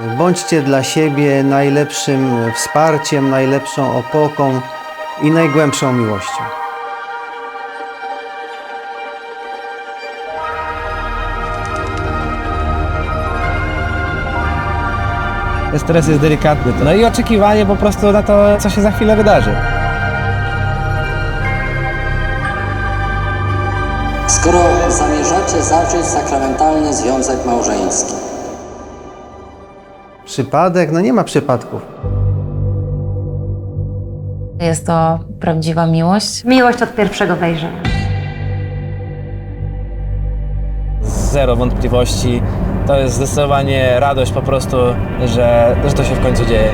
Bądźcie dla siebie najlepszym wsparciem, najlepszą opoką i najgłębszą miłością. Stres jest delikatny. No i oczekiwanie po prostu na to, co się za chwilę wydarzy. Skoro zamierzacie zawrzeć sakramentalny związek małżeński, Przypadek? No nie ma przypadków. Jest to prawdziwa miłość. Miłość od pierwszego wejrzenia. Zero wątpliwości. To jest zdecydowanie radość po prostu, że, że to się w końcu dzieje.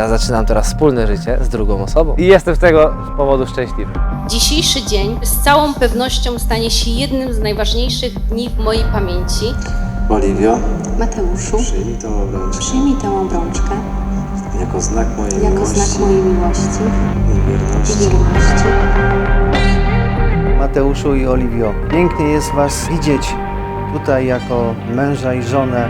Ja zaczynam teraz wspólne życie z drugą osobą i jestem z tego powodu szczęśliwy. Dzisiejszy dzień z całą pewnością stanie się jednym z najważniejszych dni w mojej pamięci. Oliwio, Mateuszu, przyjmij tę obrączkę przyjmij tę obrączkę jako znak mojej jako miłości znak mojej miłości i i wierności. wierności. Mateuszu i Oliwio, pięknie jest Was widzieć tutaj jako męża i żonę.